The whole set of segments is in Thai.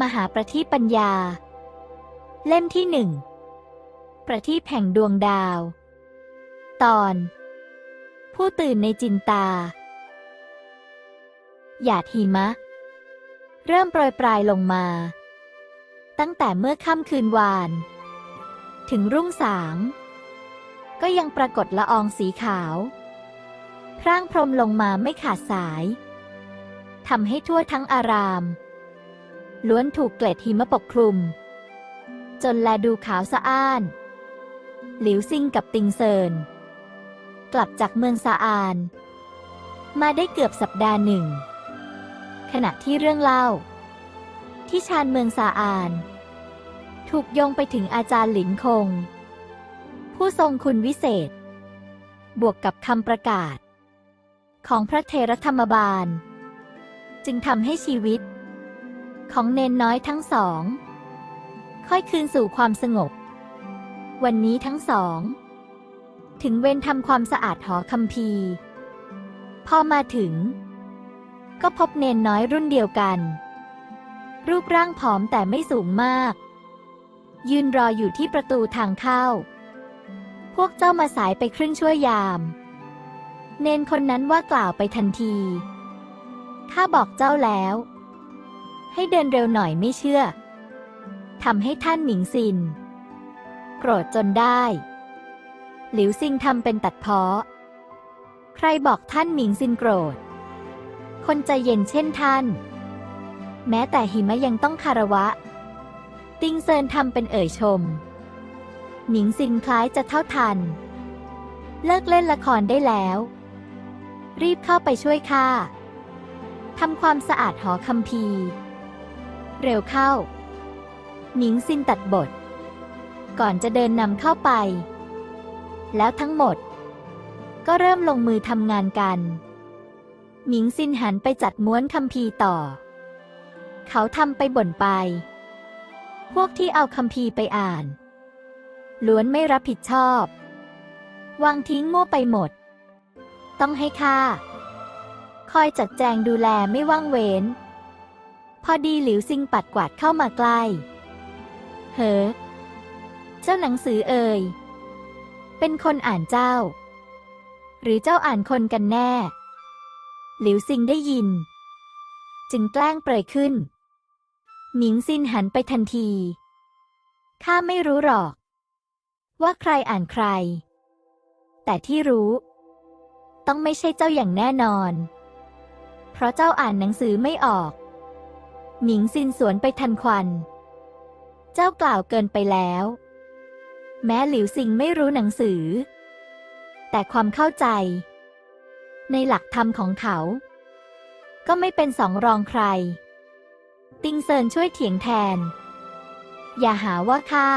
มหาประทีปปัญญา เล่มที่หนึ่ง ประทีปแห่งดวงดาว ตอน ผู้ตื่นในจินตา หยาดหิมะ เริ่มโปรยปลายลงมา ตั้งแต่เมื่อค่ำคืนวาน ถึงรุ่งสาง ก็ยังปรากฏละอองสีขาว พร่างพรมลงมาไม่ขาดสายทำให้ทั่วทั้งอาราม ล้วนถูกเกล็ดหิมะปกคลุม จนแลดูขาวสะอ้าน หลิวซิงกับติงเซิน กลับจากเมืองซาอาน มาได้เกือบสัปดาห์หนึ่ง ขณะที่เรื่องเล่า ที่ชานเมืองซาอาน ถูกโยงไปถึงอาจารย์หลินคง ผู้ทรงคุณวิเศษ บวกกับคำประกาศ ของพระเทรธรรมบาล จึงทำให้ชีวิต ของเนนน้อยทั้งสอง ค่อยคืนสู่ความสงบ วันนี้ทั้งสอง ถึงเว้นทำความสะอาดหอคัมภีร์พอมาถึง ก็พบเนนน้อยรุ่นเดียวกัน รูปร่างผอมแต่ไม่สูงมาก ยืนรออยู่ที่ประตูทางเข้า พวกเจ้ามาสายไปครึ่งชั่วยาม เนนคนนั้นว่ากล่าวไปทันที ข้าบอกเจ้าแล้ว ให้เดินเร็วหน่อยไม่เชื่อทำให้ท่านหมิงซิน โกรธจนได้ หลิวซิงทำเป็นตัดเพ้อใครบอกท่านหมิงซินโกรธ คนใจเย็นเช่นท่าน แม้แต่หิมะยังต้องคารวะ ติงเซินทำเป็นเอ่ยชมหมิงซินคล้ายจะเท่าทัน เลิกเล่นละครได้แล้ว รีบเข้าไปช่วยข้าทำความสะอาดหอคัมภีร์ เร็วเข้าหมิงซินตัดบท ก่อนจะเดินนำเข้าไป แล้วทั้งหมด ก็เริ่มลงมือทำงานกันหมิงซินหันไปจัดม้วนคัมภีร์ต่อ เขาทำไปบ่นไป พวกที่เอาคัมภีร์ไปอ่าน ล้วนไม่รับผิดชอบ วางทิ้งมั่วไปหมด ต้องให้ค่า คอยจัดแจงดูแลไม่ว่างเว้น พอดีหลิวซิงปัดกวาดเข้ามาใกล้ เฮ้อ เจ้าหนังสือเอ่ย เป็นคนอ่านเจ้า หรือเจ้าอ่านคนกันแน่ หลิวซิงได้ยิน จึงแกล้งเปรยขึ้น หมิงซินหันไปทันที ข้าไม่รู้หรอก ว่าใครอ่านใคร แต่ที่รู้ ต้องไม่ใช่เจ้าอย่างแน่นอน เพราะเจ้าอ่านหนังสือไม่ออก หมิงซินสวนไปทันควัน เจ้ากล่าวเกินไปแล้ว แม้หลิวซิงไม่รู้หนังสือ แต่ความเข้าใจ ในหลักธรรมของเขา ก็ไม่เป็นสองรองใคร ติงเซินช่วยเถียงแทน อย่าหาว่าข้า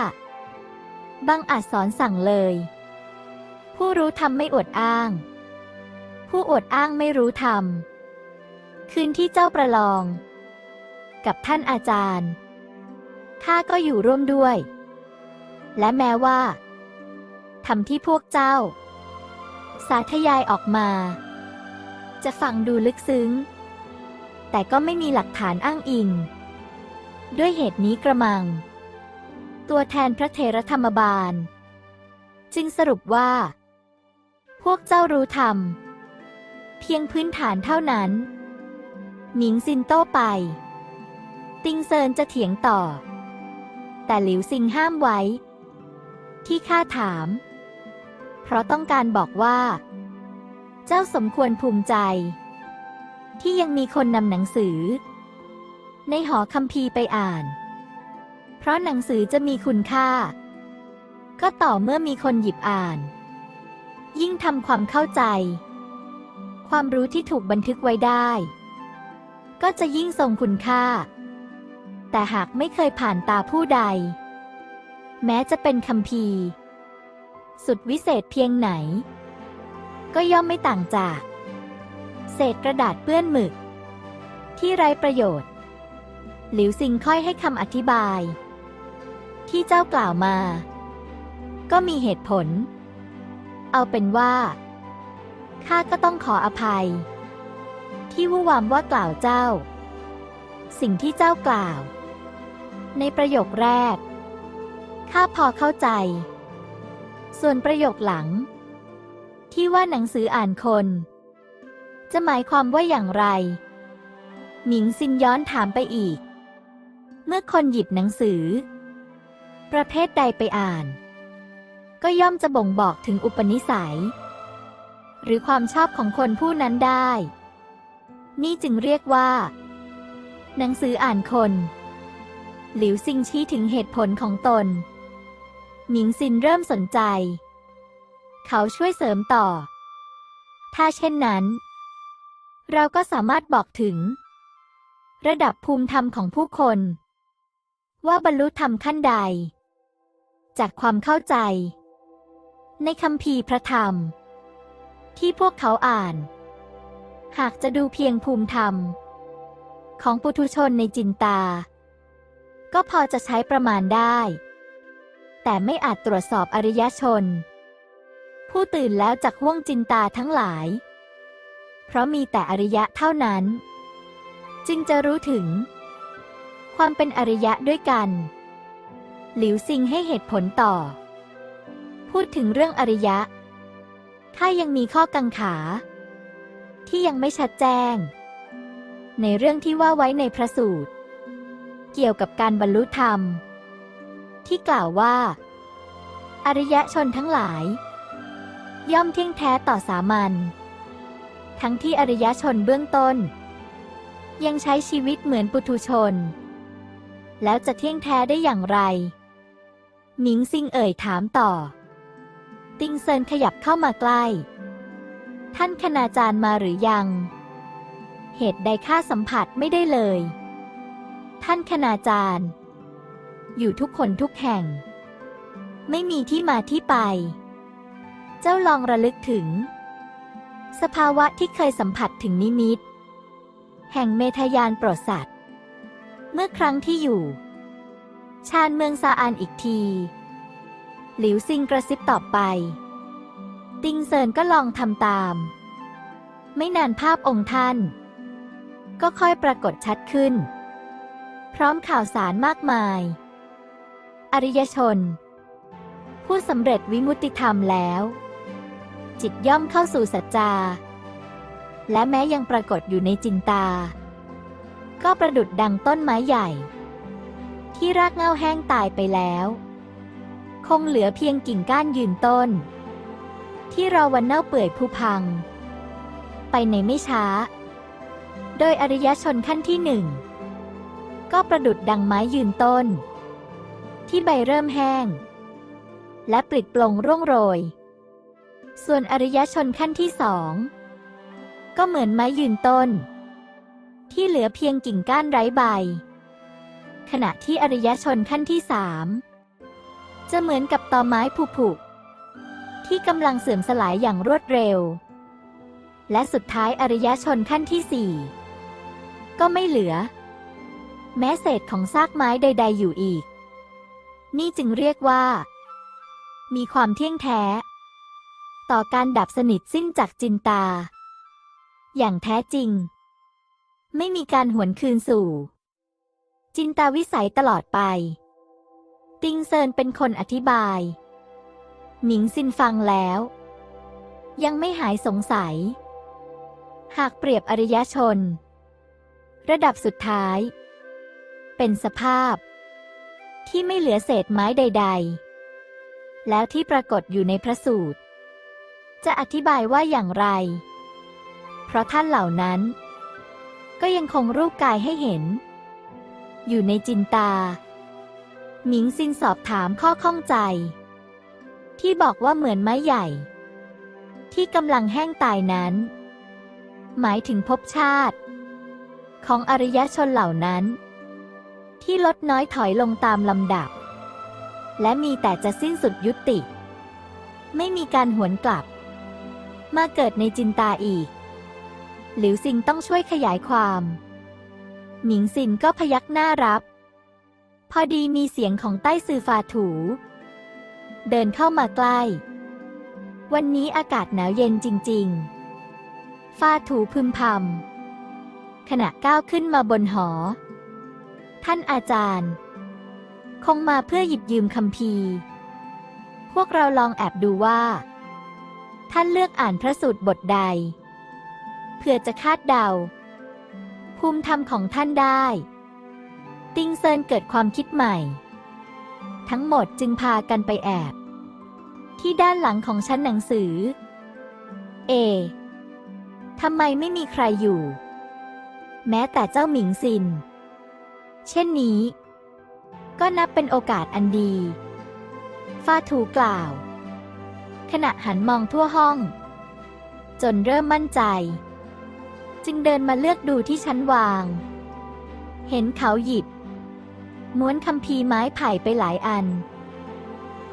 บังอาจสอนสั่งเลย ผู้รู้ธรรมไม่อวดอ้าง ผู้อวดอ้างไม่รู้ธรรมคืนที่เจ้าประลอง กับท่านอาจารย์ข้าก็อยู่ร่วมด้วย และแม้ว่าทำที่พวกเจ้า สาธยายออกมา จะฟังดูลึกซึ้ง แต่ก็ไม่มีหลักฐานอ้างอิง ด้วยเหตุนี้กระมัง ตัวแทนพระเทรธรรมบาล จึงสรุปว่า พวกเจ้ารู้ธรรม เพียงพื้นฐานเท่านั้นหมิงซินโต้ไป ติงเซินจะเถียงต่อ แต่หลิวซิงห้ามไว้ ที่ข้าถาม เพราะต้องการบอกว่า เจ้าสมควรภูมิใจ ที่ยังมีคนนำหนังสือ ในหอคัมภีร์ไปอ่าน เพราะหนังสือจะมีคุณค่า ก็ต่อเมื่อมีคนหยิบอ่าน ยิ่งทำความเข้าใจ ความรู้ที่ถูกบันทึกไว้ได้ ก็จะยิ่งทรงคุณค่า แต่หากไม่เคยผ่านตาผู้ใด แม้จะเป็นคัมภีสุดวิเศษเพียงไหน ก็ย่อมไม่ต่างจาก เศษกระดาษเปื้อนหมึก ที่ไร้ประโยชน์ หลิวซิงค่อยให้คำอธิบาย ที่เจ้ากล่าวมา ก็มีเหตุผล เอาเป็นว่าข้าก็ต้องขออภัย ที่วู่วามว่ากล่าวเจ้า สิ่งที่เจ้ากล่าว ในประโยคแรก ข้าพอเข้าใจ ส่วนประโยคหลัง ที่ว่าหนังสืออ่านคน จะหมายความว่าอย่างไร หมิงซินย้อนถามไปอีก เมื่อคนหยิบหนังสือ ประเภทใดไปอ่าน ก็ย่อมจะบ่งบอกถึงอุปนิสัย หรือความชอบของคนผู้นั้นได้ นี่จึงเรียกว่า หนังสืออ่านคน หลิวซิงชี้ถึงเหตุผลของตนหมิงซินเริ่มสนใจ เขาช่วยเสริมต่อ ถ้าเช่นนั้น เราก็สามารถบอกถึง ระดับภูมิธรรมของผู้คน ว่าบรรลุธรรมขั้นใด จากความเข้าใจ ในคำพีพระธรรม ที่พวกเขาอ่าน หากจะดูเพียงภูมิธรรม ของปุถุชนในจินตา ก็พอจะใช้ประมาณได้ แต่ไม่อาจตรวจสอบอริยชน ผู้ตื่นแล้วจากห่วงจินตาทั้งหลาย เพราะมีแต่อริยะเท่านั้น จึงจะรู้ถึง ความเป็นอริยะด้วยกัน หลิวซิงให้เหตุผลต่อ พูดถึงเรื่องอริยะ ถ้ายังมีข้อกังขา ที่ยังไม่ชัดแจ้ง ในเรื่องที่ว่าไว้ในพระสูตร เกี่ยวกับการบรรลุธรรม ที่กล่าวว่า อริยชนทั้งหลาย ย่อมเที่ยงแท้ต่อสามัญทั้งที่อริยชนเบื้องต้น ยังใช้ชีวิตเหมือนปุถุชน แล้วจะเที่ยงแท้ได้อย่างไร หนิงซิงเอ่ยถามต่อ ติงเซินขยับเข้ามาใกล้ ท่านคณาจารย์มาหรือยัง เหตุใดข้าสัมผัสไม่ได้เลย ท่านคณาจารย์ อยู่ทุกคนทุกแห่ง ไม่มีที่มาที่ไป เจ้าลองระลึกถึง สภาวะที่เคยสัมผัสถึงนิมิต แห่งเมทยานโปรดสัตว์ เมื่อครั้งที่อยู่ชานเมืองซาอานอีกที หลิวซิงกระซิบตอบไป ติงเซินก็ลองทำตาม ไม่นานภาพองค์ท่าน ก็ค่อยปรากฏชัดขึ้น พร้อมข่าวสารมากมาย อริยชน ผู้สำเร็จวิมุติธรรมแล้ว จิตย่อมเข้าสู่สัจจา และแม้ยังปรากฏอยู่ในจินตา ก็ประดุดดังต้นไม้ใหญ่ ที่รากเง้าแห้งตายไปแล้ว คงเหลือเพียงกิ่งก้านยืนต้น ที่รอวันเน่าเปื่อยผุพัง ไปในไม่ช้า โดยอริยชนขั้นที่หนึ่ง ก็ประดุดดังไม้ยืนต้น ที่ใบเริ่มแห้ง และปลิดปลงร่วงโรย ส่วนอริยชนขั้นที่สองก็เหมือนไม้ยืนต้น ที่เหลือเพียงกิ่งก้านไร้ใบ ขณะที่อริยชนขั้นที่สามจะเหมือนกับตอไม้ผุผุที่กำลังเสื่อมสลายอย่างรวดเร็ว และสุดท้ายอริยชนขั้นที่สี่ก็ไม่เหลือ แม้เศษของซากไม้ใด ๆ อยู่อีก นี่จึงเรียกว่า มีความเที่ยงแท้ ต่อการดับสนิทสิ้นจากจินตา อย่างแท้จริง ไม่มีการหวนคืนสู่ จินตาวิสัยตลอดไป ติงเซินเป็นคนอธิบาย หมิงซินฟังแล้ว ยังไม่หายสงสัย หากเปรียบอริยชน ระดับสุดท้าย เป็นสภาพ ที่ไม่เหลือเศษไม้ใด ๆ แล้วที่ปรากฏอยู่ในพระสูตร จะอธิบายว่าอย่างไร เพราะท่านเหล่านั้น ก็ยังคงรูปกายให้เห็น อยู่ในจินตา หมิงซินสอบถามข้อข้องใจ ที่บอกว่าเหมือนไม้ใหญ่ ที่กำลังแห้งตายนั้น หมายถึงภพชาติของอริยชนเหล่านั้น ที่ลดน้อยถอยลงตามลำดับ และมีแต่จะสิ้นสุดยุติ ไม่มีการหวนกลับ มาเกิดในจินตาอีก หลิวซิงต้องช่วยขยายความ หมิงซินก็พยักหน้ารับ พอดีมีเสียงของใต้ซือฟาถู เดินเข้ามาใกล้ วันนี้อากาศหนาวเย็นจริง ๆ ฟาถูพึมพำขณะก้าวขึ้นมาบนหอ ท่านอาจารย์ คงมาเพื่อหยิบยืมคำพีร์พวกเราลองแอบดูว่า ท่านเลือกอ่านพระสูตรบทใด เพื่อจะคาดเดา ภูมิธรรมของท่านได้ ติงเซินเกิดความคิดใหม่ ทั้งหมดจึงพากันไปแอบ ที่ด้านหลังของชั้นหนังสือ เอทำไมไม่มีใครอยู่ แม้แต่เจ้าหมิงซิน เช่นนี้ ก็นับเป็นโอกาสอันดีฟาถูกล่าว ขณะหันมองทั่วห้อง จนเริ่มมั่นใจ จึงเดินมาเลือกดูที่ชั้นวาง เห็นเขาหยิบ ม้วนคัมภีร์ไม้ไผ่ไปหลายอัน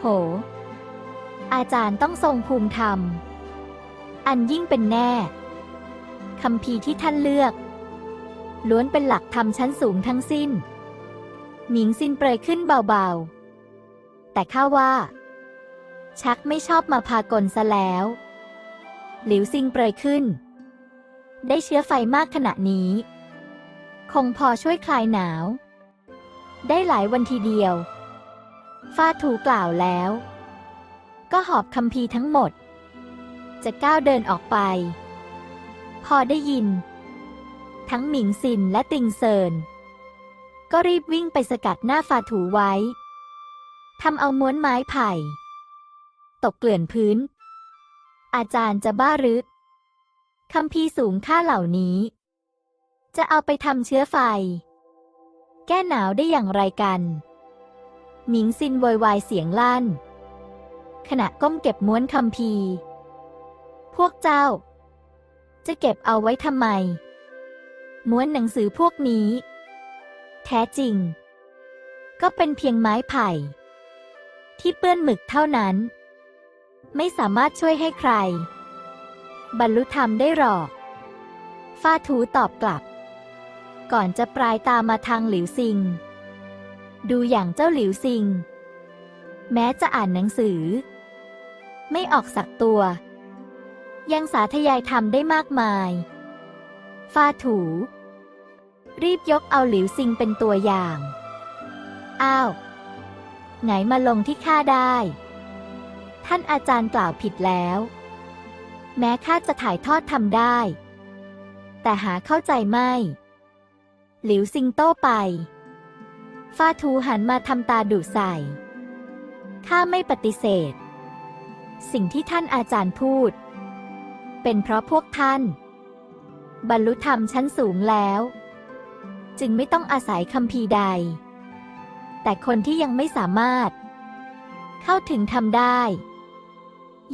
โห อาจารย์ต้องทรงภูมิธรรม อันยิ่งเป็นแน่คัมภีร์ที่ท่านเลือก ล้วนเป็นหลักธรรมชั้นสูงทั้งสิ้นหมิงซินเปรยขึ้นเบาๆ แต่ข้าว่า ชักไม่ชอบมาพากลซะแล้ว หลิวซิงเปรยขึ้น ได้เชื้อไฟมากขณะนี้ คงพอช่วยคลายหนาว ได้หลายวันทีเดียว ฟาถูกล่าวแล้ว ก็หอบคำพีทั้งหมด จะก้าวเดินออกไป พอได้ยิน ทั้งหมิงซินและติงเซิน ก็รีบวิ่งไปสกัดหน้าฟาถูไว้ทำเอาม้วนไม้ไผ่ ตกเกลื่อนพื้น อาจารย์จะบ้าหรือคำพีสูงค่าเหล่านี้ จะเอาไปทำเชื้อไฟ แก้หนาวได้อย่างไรกันหมิงซินโวยวายเสียงลั่น ขณะก้มเก็บม้วนคำพีพวกเจ้า จะเก็บเอาไว้ทำไม ม้วนหนังสือพวกนี้ แท้จริง ก็เป็นเพียงไม้ไผ่ ที่เปื้อนหมึกเท่านั้น ไม่สามารถช่วยให้ใคร บรรลุธรรมได้หรอกฟาทูตอบกลับ ก่อนจะปลายตามาทางหลิวซิง ดูอย่างเจ้าหลิวซิง แม้จะอ่านหนังสือ ไม่ออกสักตัว ยังสาธยายทำได้มากมาย ฟาถู รีบยกเอาหลิวซิงเป็นตัวอย่าง อ้าว ไงมาลงที่ข้าได้ ท่านอาจารย์กล่าวผิดแล้ว แม้ข้าจะถ่ายทอดทำได้ แต่หาเข้าใจไม่ หลิวซิงโต้ไป ฟาทูหันมาทำตาดุใส่ ข้าไม่ปฏิเสธ สิ่งที่ท่านอาจารย์พูด เป็นเพราะพวกท่าน บรรลุธรรมชั้นสูงแล้ว จึงไม่ต้องอาศัยคำพีร์ใด แต่คนที่ยังไม่สามารถ เข้าถึงทำได้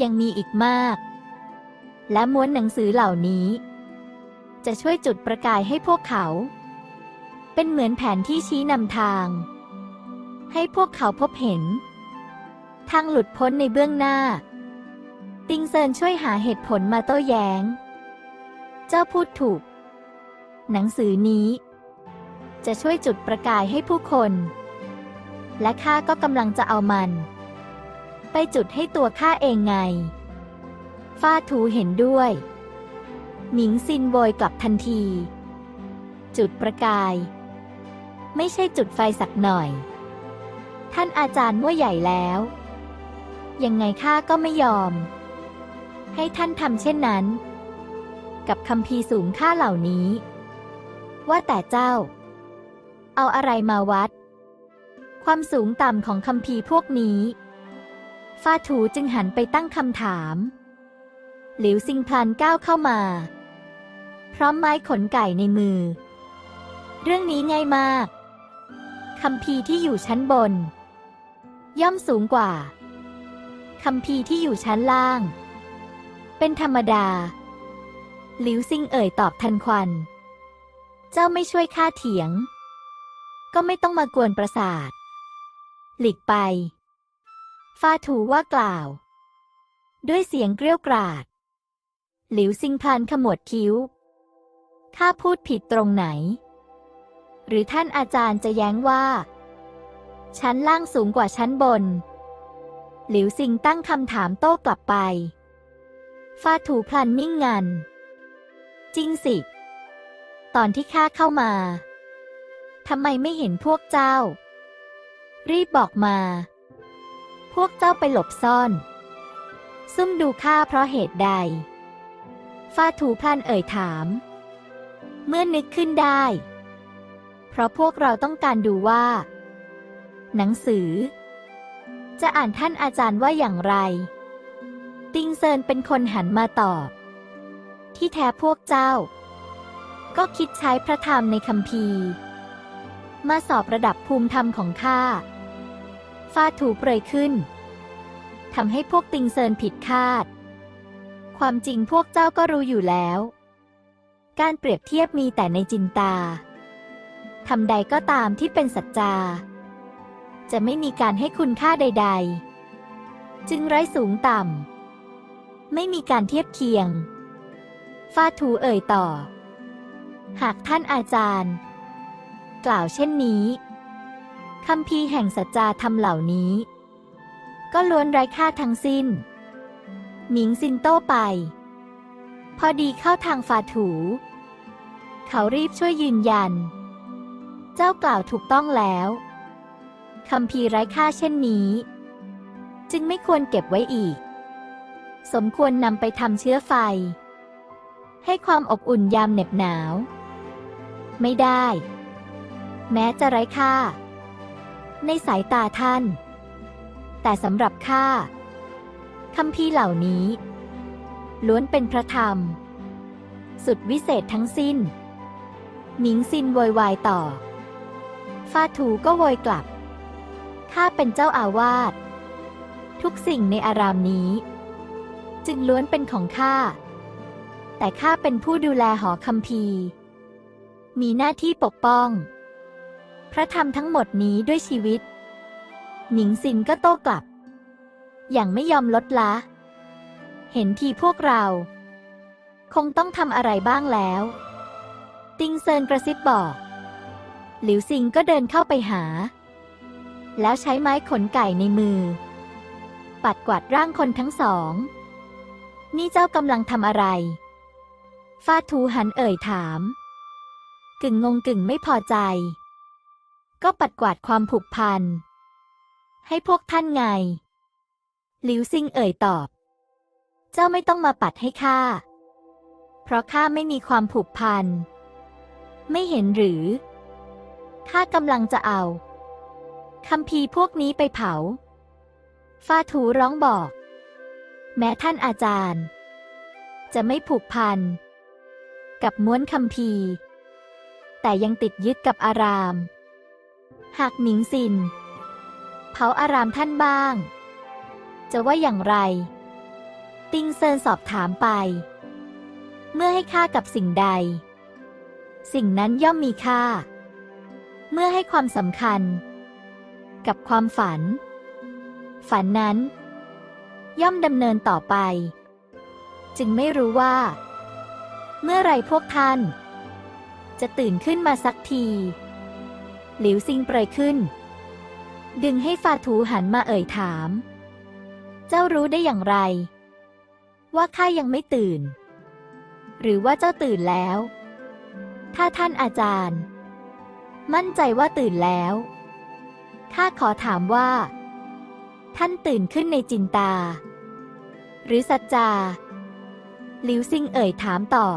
ยังมีอีกมาก และม้วนหนังสือเหล่านี้ จะช่วยจุดประกายให้พวกเขา เป็นเหมือนแผนที่ชี้นำทาง ให้พวกเขาพบเห็น ทางหลุดพ้นในเบื้องหน้า ติงเซินช่วยหาเหตุผลมาโต้แย้ง เจ้าพูดถูก หนังสือนี้ จะช่วยจุดประกายให้ผู้คน และข้าก็กำลังจะเอามัน ไปจุดให้ตัวข้าเองไง ฟ้าถูเห็นด้วย หมิงซินโวยกลับทันที จุดประกาย ไม่ใช่จุดไฟสักหน่อย ท่านอาจารย์ว่าใหญ่แล้ว ยังไงข้าก็ไม่ยอม ให้ท่านทำเช่นนั้น กับคำพีร์สูงค่าเหล่านี้ ว่าแต่เจ้า เอาอะไรมาวัด ความสูงต่ำของคำพีพวกนี้ ฟาถูจึงหันไปตั้งคำถาม หลิวซิงพลันก้าวเข้ามา พร้อมไม้ขนไก่ในมือ เรื่องนี้ง่ายมากคำพีที่อยู่ชั้นบน ย่อมสูงกว่าคำพีที่อยู่ชั้นล่าง เป็นธรรมดา หลิวซิงเอ่ยตอบทันควัน เจ้าไม่ช่วยข้าเถียง ก็ไม่ต้องมากวนประสาท หลีกไปฟาถูว่ากล่าว ด้วยเสียงเกรี้ยวกราด หลิวซิงพลันขมวดคิ้ว ข้าพูดผิดตรงไหน หรือท่านอาจารย์จะแย้งว่า ชั้นล่างสูงกว่าชั้นบน หลิวซิงตั้งคำถามโต้กลับไปฟาถูพลันนิ่งงัน จริงสิ ตอนที่ข้าเข้ามา ทำไมไม่เห็นพวกเจ้า รีบบอกมา พวกเจ้าไปหลบซ่อน ซุ่มดูข้าเพราะเหตุใด ฟาถูพลันเอ่ยถาม เมื่อนึกขึ้นได้ เพราะพวกเราต้องการดูว่า หนังสือ จะอ่านท่านอาจารย์ว่าอย่างไร ติงเซินเป็นคนหันมาตอบ ที่แท้พวกเจ้า ก็คิดใช้พระธรรมในคัมภีร์ มาสอบระดับภูมิธรรมของข้าฟาถูเปรยขึ้นทำให้พวกติงเซินผิดคาด ความจริงพวกเจ้าก็รู้อยู่แล้ว การเปรียบเทียบมีแต่ในจินตาทำใดก็ตามที่เป็นสัจจา จะไม่มีการให้คุณค่าใด ๆ จึงไร้สูงต่ำ ไม่มีการเทียบเคียง ฟาถูเอ่ยต่อ หากท่านอาจารย์ กล่าวเช่นนี้คำพีแห่งสัจจาธรรมเหล่านี้ ก็ล้วนไร้ค่าทั้งสิ้นหมิงซินโต้ไป พอดีเข้าทางฟาถู เขารีบช่วยยืนยัน เจ้ากล่าวถูกต้องแล้วคำพีไร้ค่าเช่นนี้ จึงไม่ควรเก็บไว้อีก สมควรนำไปทำเชื้อไฟ ให้ความอบอุ่นยามเหน็บหนาว ไม่ได้ แม้จะไร้ค่า ในสายตาท่าน แต่สำหรับข้าคำพีเหล่านี้ ล้วนเป็นพระธรรม สุดวิเศษทั้งสิ้นหมิงซินโวยวายต่อ ฟาถูก็โวยกลับ ข้าเป็นเจ้าอาวาส ทุกสิ่งในอารามนี้ จึงล้วนเป็นของข้า แต่ข้าเป็นผู้ดูแลหอคัมภีร์มีหน้าที่ปกป้อง พระธรรมทั้งหมดนี้ด้วยชีวิต หนิงซินก็โต้กลับ อย่างไม่ยอมลดละ เห็นทีพวกเรา คงต้องทำอะไรบ้างแล้ว ติงเซินกระซิบบอก หลิวซิงก็เดินเข้าไปหา แล้วใช้ไม้ขนไก่ในมือ ปัดกวาดร่างคนทั้งสอง นี่เจ้ากำลังทำอะไรฟาทูหันเอ่ยถาม กึ่งงงกึ่งไม่พอใจ ก็ปัดกวาดความผูกพัน ให้พวกท่านไง หลิวซิงเอ่ยตอบ เจ้าไม่ต้องมาปัดให้ข้า เพราะข้าไม่มีความผูกพัน ไม่เห็นหรือ ข้ากำลังจะเอาคำพีร์พวกนี้ไปเผา ฟาถูร้องบอก แม้ท่านอาจารย์ จะไม่ผูกพัน กับม้วนคำพีร์แต่ยังติดยึดกับอาราม หากหมิงซิน เผาอารามท่านบ้าง จะว่าอย่างไร ติงเซินสอบถามไป เมื่อให้ค่ากับสิ่งใด สิ่งนั้นย่อมมีค่า เมื่อให้ความสำคัญ กับความฝัน ฝันนั้น ย่อมดำเนินต่อไป จึงไม่รู้ว่า เมื่อไรพวกท่าน จะตื่นขึ้นมาสักที หลิวซิงเปรยขึ้น ดึงให้ฟาถูหันมาเอ่ยถาม เจ้ารู้ได้อย่างไร ว่าข้ายังไม่ตื่น หรือว่าเจ้าตื่นแล้ว ถ้าท่านอาจารย์ มั่นใจว่าตื่นแล้วข้าขอถามว่า ท่านตื่นขึ้นในจินตา หรือสัจจา หลิวซิงเอ่ยถามต่อ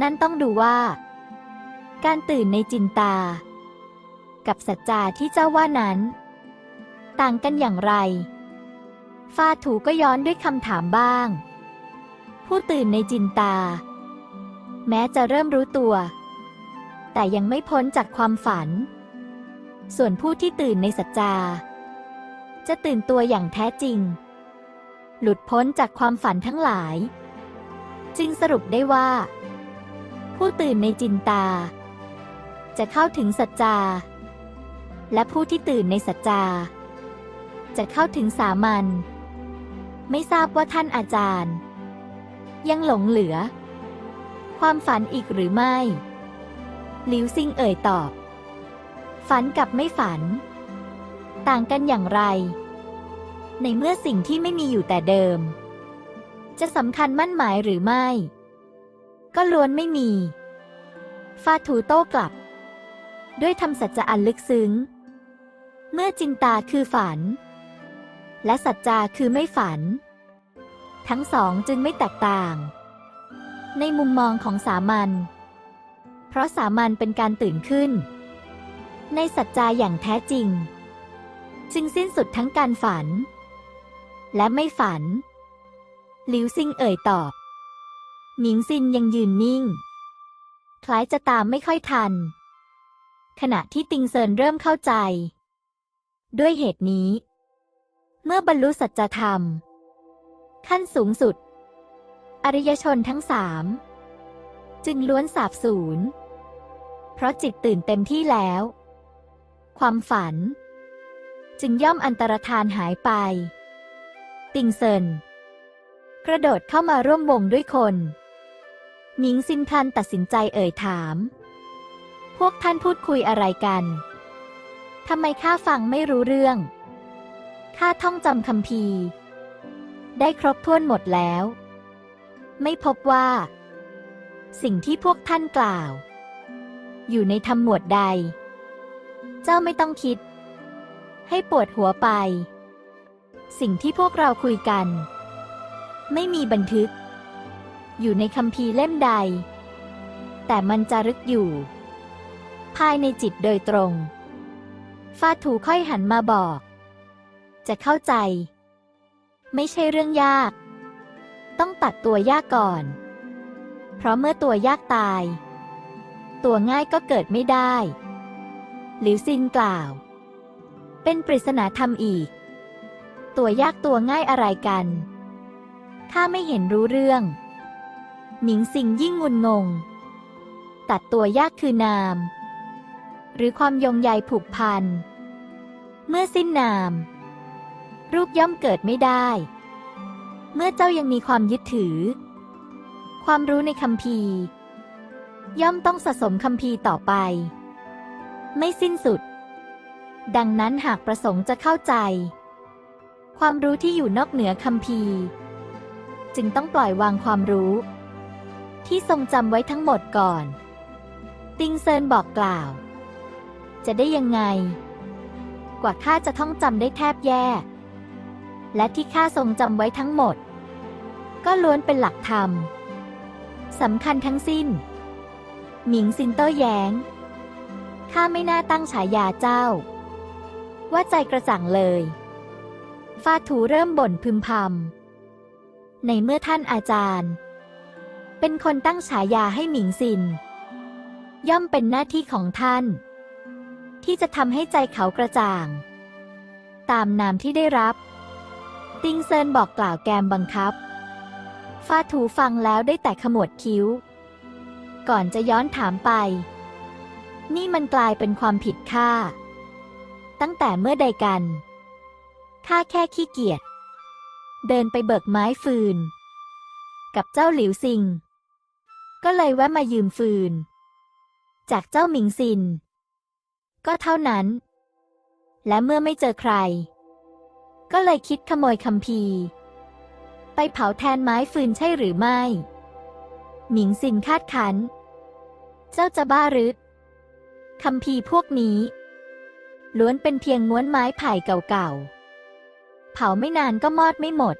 นั่นต้องดูว่า การตื่นในจินตา กับสัจจาที่เจ้าว่านั้น ต่างกันอย่างไรฟาถูก็ย้อนด้วยคำถามบ้าง ผู้ตื่นในจินตา แม้จะเริ่มรู้ตัว แต่ยังไม่พ้นจากความฝัน ส่วนผู้ที่ตื่นในสัจจา จะตื่นตัวอย่างแท้จริง หลุดพ้นจากความฝันทั้งหลาย จึงสรุปได้ว่า ผู้ตื่นในจินตา จะเข้าถึงสัจจา และผู้ที่ตื่นในสัจจา จะเข้าถึงสามัญไม่ทราบว่าท่านอาจารย์ ยังหลงเหลือ ความฝันอีกหรือไม่ หลิวซิงเอ่ยตอบ ฝันกับไม่ฝัน ต่างกันอย่างไร ในเมื่อสิ่งที่ไม่มีอยู่แต่เดิม จะสำคัญมั่นหมายหรือไม่ ก็ล้วนไม่มี ฟาถูโต้กลับ ด้วยทำสัจจะอันลึกซึ้ง เมื่อจินตาคือฝัน และสัจจาคือไม่ฝัน ทั้งสองจึงไม่แตกต่าง ในมุมมองของสามัญเพราะสามัญเป็นการตื่นขึ้น ในสัจจาอย่างแท้จริง จึงสิ้นสุดทั้งการฝัน และไม่ฝัน หลิวซิงเอ่ยตอบ หมิงซินยังยืนนิ่ง คล้ายจะตามไม่ค่อยทันขณะที่ติงเซินเริ่มเข้าใจ ด้วยเหตุนี้ เมื่อบรรลุสัจธรรม ขั้นสูงสุด อริยชนทั้งสามจึงล้วนสาบสูญ เพราะจิตตื่นเต็มที่แล้ว ความฝัน จึงย่อมอันตรธานหายไป ติงเซินกระโดดเข้ามาร่วมวงด้วยคนหมิงซินพลันตัดสินใจเอ่ยถาม พวกท่านพูดคุยอะไรกัน ทำไมข้าฟังไม่รู้เรื่อง ข้าท่องจำคำพีร์ได้ครบถ้วนหมดแล้ว ไม่พบว่า สิ่งที่พวกท่านกล่าว อยู่ในธรรมหมวดใด เจ้าไม่ต้องคิด ให้ปวดหัวไป สิ่งที่พวกเราคุยกัน ไม่มีบันทึก อยู่ในคัมภีร์เล่มใด แต่มันจะรึกอยู่ ภายในจิตโดยตรง ฟาถูค่อยหันมาบอก จะเข้าใจ ไม่ใช่เรื่องยาก ต้องตัดตัวยากก่อน เพราะเมื่อตัวยากตาย ตัวง่ายก็เกิดไม่ได้ หลิวซินกล่าว เป็นปริศนาธรรมอีก ตัวยากตัวง่ายอะไรกันข้าไม่เห็นรู้เรื่องหมิงซิงยิ่งงุนงง ตัดตัวยากคือนาม หรือความยงใยผูกพัน เมื่อสิ้นนาม รูปย่อมเกิดไม่ได้ เมื่อเจ้ายังมีความยึดถือ ความรู้ในคำพีร์ย่อมต้องสะสมคำพีร์ต่อไป ไม่สิ้นสุด ดังนั้นหากประสงค์จะเข้าใจ ความรู้ที่อยู่นอกเหนือคำพีร์จึงต้องปล่อยวางความรู้ ที่ทรงจำไว้ทั้งหมดก่อน ติงเซินบอกกล่าว จะได้ยังไง กว่าข้าจะท่องจำได้แทบแย่ และที่ข้าทรงจำไว้ทั้งหมด ก็ล้วนเป็นหลักธรรมสำคัญทั้งสิ้น หมิงซินโต้แย้ง ข้าไม่น่าตั้งฉายาเจ้า ว่าใจกระจ่างเลยฟาถูเริ่มบ่นพึมพำ ในเมื่อท่านอาจารย์ เป็นคนตั้งฉายาให้หมิงซิน ย่อมเป็นหน้าที่ของท่าน ที่จะทำให้ใจเขากระจ่าง ตามนามที่ได้รับ ติงเซินบอกกล่าวแกมบังคับ ฟาถูฟังแล้วได้แต่ขมวดคิ้ว ก่อนจะย้อนถามไป นี่มันกลายเป็นความผิดข้าตั้งแต่เมื่อใดกันข้าแค่ขี้เกียจเดินไปเบิกไม้ฟืน กับเจ้าหลิวซิง ก็เลยแวะมายืมฟืน จากเจ้าหมิงซิน ก็เท่านั้น และเมื่อไม่เจอใคร ก็เลยคิดขโมยคำพีไปเผาแทนไม้ฟืนใช่หรือไม่ หมิงซินคาดคัน เจ้าจะบ้าหรือคำพีพวกนี้ ล้วนเป็นเพียงม้วนไม้ไผ่เก่าๆ เผาไม่นานก็มอดไม่หมด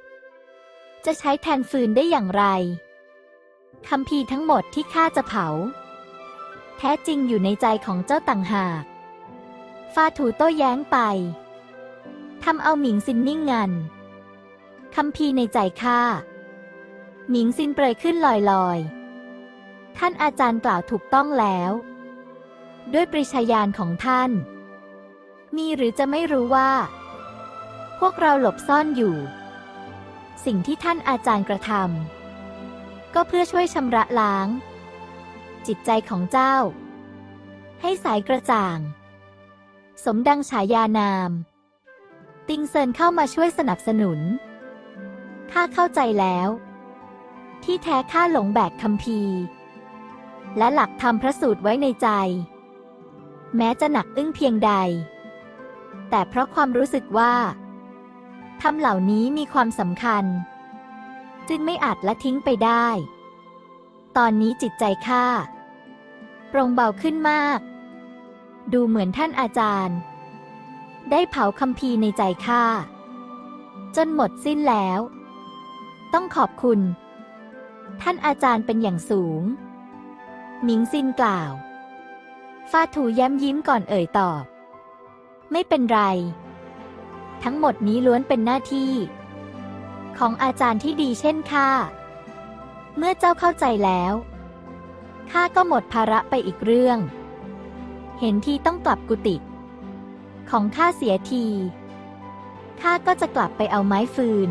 จะใช้แทนฟืนได้อย่างไรคำพีทั้งหมดที่ข้าจะเผา แท้จริงอยู่ในใจของเจ้าต่างหาก ฟาถูโต้แย้งไป ทำเอาหมิงซินนิ่งงันคำพีในใจข้า หมิงซินเปรยขึ้นลอยๆท่านอาจารย์กล่าวถูกต้องแล้ว ด้วยปริชญาณของท่าน มีหรือจะไม่รู้ว่า พวกเราหลบซ่อนอยู่ สิ่งที่ท่านอาจารย์กระทำก็เพื่อช่วยชำระล้าง จิตใจของเจ้า ให้ใสกระจ่าง สมดังฉายานาม ติงเซินเข้ามาช่วยสนับสนุน ข้าเข้าใจแล้ว ที่แท้ข้าหลงแบกคำพีและหลักธรรมพระสูตรไว้ในใจ แม้จะหนักอึ้งเพียงใด แต่เพราะความรู้สึกว่าธรรมเหล่านี้มีความสำคัญ จึงไม่อาจละทิ้งไปได้ ตอนนี้จิตใจข้าโปร่งเบาขึ้นมาก ดูเหมือนท่านอาจารย์ ได้เผาคัมภีในใจข้า จนหมดสิ้นแล้ว ต้องขอบคุณ ท่านอาจารย์เป็นอย่างสูงหมิงซินกล่าว ฟาถูแย้มยิ้มก่อนเอ่ยตอบ ไม่เป็นไร ทั้งหมดนี้ล้วนเป็นหน้าที่ ของอาจารย์ที่ดีเช่นข้า เมื่อเจ้าเข้าใจแล้วข้าก็หมดภาระไปอีกเรื่อง เห็นทีต้องกลับกุฏิของข้าเสียที ข้าก็จะกลับไปเอาไม้ฟืน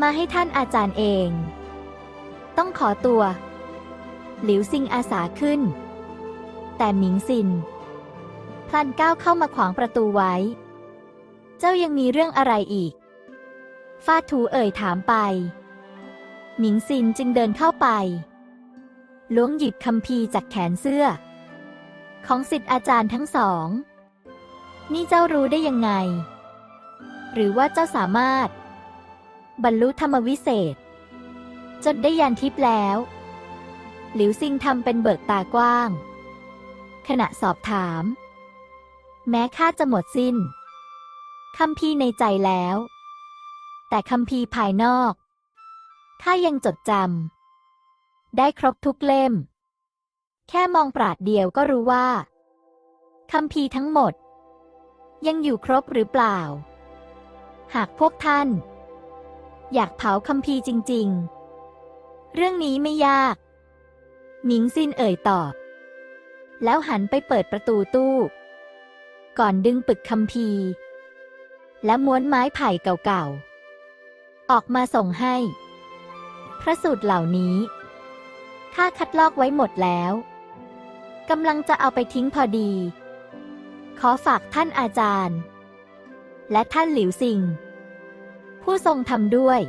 มาให้ท่านอาจารย์เอง ต้องขอตัว หลิวซิงอาสาขึ้น แต่หมิงซิน พลันก้าวเข้ามาขวางประตูไว้ เจ้ายังมีเรื่องอะไรอีก ฟาถูเอ่ยถามไป หมิงซินจึงเดินเข้าไปล้วงหยิบคัมภีจากแขนเสื้อ ของสิทธิ์อาจารย์ทั้งสอง นี่เจ้ารู้ได้ยังไง หรือว่าเจ้าสามารถ บรรลุธรรมวิเศษจนได้ยันทิพย์แล้ว หลิวซิงทำเป็นเบิกตากว้าง ขณะสอบถาม แม้ข้าจะหมดสิ้นคำพีในใจแล้ว แต่คำพีภายนอกข้ายังจดจำได้ครบทุกเล่ม แค่มองปราดเดียวก็รู้ว่าคำพีร์ทั้งหมด ยังอยู่ครบหรือเปล่า หากพวกท่าน อยากเผาคำพีร์จริง ๆ เรื่องนี้ไม่ยากหมิงซินเอ่ยตอบ แล้วหันไปเปิดประตูตู้ ก่อนดึงปึกคำพีร์และม้วนไม้ไผ่เก่าๆ ออกมาส่งให้ พระสูตรเหล่านี้ข้าคัดลอกไว้หมดแล้ว กำลังจะเอาไปทิ้งพอดี ขอฝากท่านอาจารย์ และท่านหลิวซิง ผู้ทรงทำด้วย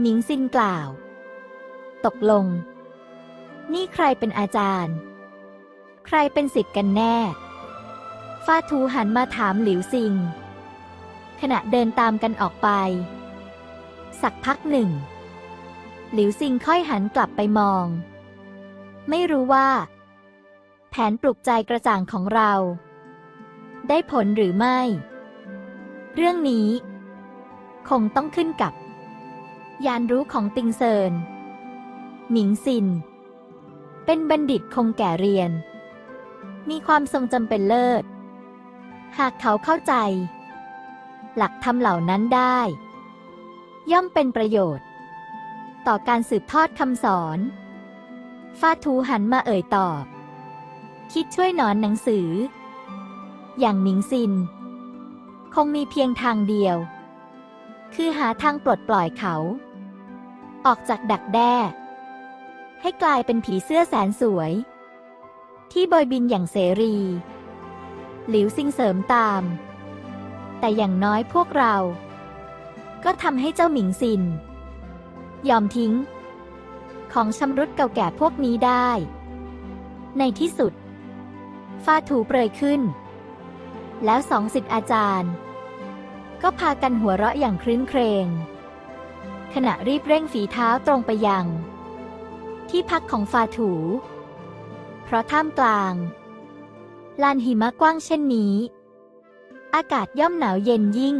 หมิงซินกล่าว ตกลง นี่ใครเป็นอาจารย์ ใครเป็นสิทธิ์กันแน่ ฟาทูหันมาถามหลิวซิง ขณะเดินตามกันออกไป สักพักหนึ่ง หลิวซิงค่อยหันกลับไปมอง ไม่รู้ว่า แผนปลุกใจกระจ่างของเรา ได้ผลหรือไม่ เรื่องนี้ คงต้องขึ้นกับ ยานรู้ของติงเซินหมิงซิน เป็นบัณฑิตคงแก่เรียน มีความทรงจำเป็นเลิศ หากเขาเข้าใจ หลักธรรมเหล่านั้นได้ ย่อมเป็นประโยชน์ ต่อการสืบทอดคำสอน ฟาทูหันมาเอ่ยตอบ คิดช่วยหนอนหนังสือ อย่างหมิงซิน คงมีเพียงทางเดียว คือหาทางปลดปล่อยเขา ออกจากดักแด้ ให้กลายเป็นผีเสื้อแสนสวย ที่บอยบินอย่างเสรี หลิวซิงเสริมตาม แต่อย่างน้อยพวกเรา ก็ทำให้เจ้าหมิงซิน ยอมทิ้ง ของชำรุดเก่าแก่พวกนี้ได้ ในที่สุด ฟาถูเปรยขึ้น แล้วสองสิทธิ์อาจารย์ ก็พากันหัวเราะอย่างครื้นเครง ขณะรีบเร่งฝีเท้าตรงไปยัง ที่พักของฟาถู เพราะท่ามกลาง ลานหิมะกว้างเช่นนี้ อากาศย่อมหนาวเย็นยิ่ง